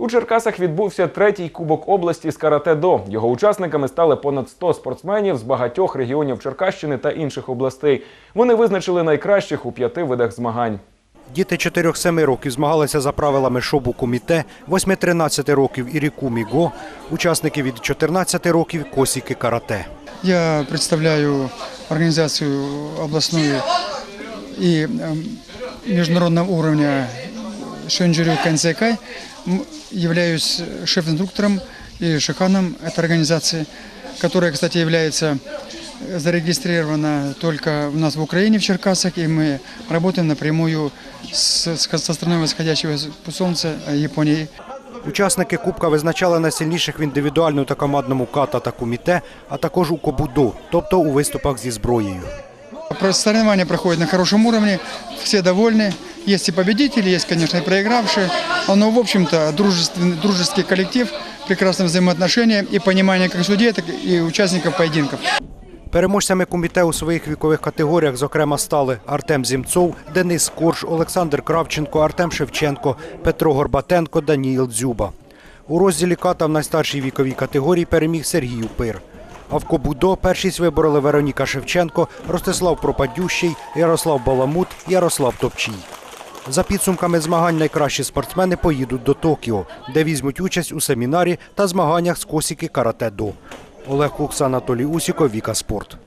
У Черкасах відбувся третій кубок області з карате-до. Його учасниками стали понад 100 спортсменів з багатьох регіонів Черкащини та інших областей. Вони визначили найкращих у п'яти видах змагань. Діти 4-7 років змагалися за правилами шобу коміте, 8-13 років ірікумі го, учасники від 14 років косіки карате. Я представляю организацию областную и эм, международного уровня Шенджурю Кэнсэкай. М, Являюсь шеф-инструктором и шиханом этой организации, которая, кстати, является э, зарегистрирована только у нас в Украине, в Черкасах, и мы работаем напрямую с, с- со страной восходящего солнца э, Японии. Учасники кубка визначали найсильніших в індивідуальному та командному ката та коміте, а також у кобудо, тобто у виступах зі зброєю. Про- Соревнования проходят на хорошем уровне, все довольны. Есть и победители, есть, конечно, и проигравшие. Но, в общем-то, дружественный, дружеский коллектив, прекрасные взаимоотношения и понимание как судей, так и участников поединков. Переможцями коміте у своїх вікових категоріях, зокрема, стали Артем Зімцов, Денис Корж, Олександр Кравченко, Артем Шевченко, Петро Горбатенко, Даніїл Дзюба. У розділі ката в найстаршій віковій категорії переміг Сергій Упир. А в Кобудо першість вибороли Вероніка Шевченко, Ростислав Пропадющий, Ярослав Баламут, Ярослав Топчій. За підсумками змагань найкращі спортсмени поїдуть до Токіо, де візьмуть участь у семінарі та змаганнях з косіки карате-до. Олег Кукс, Анатолій Усіков, Віка Спорт.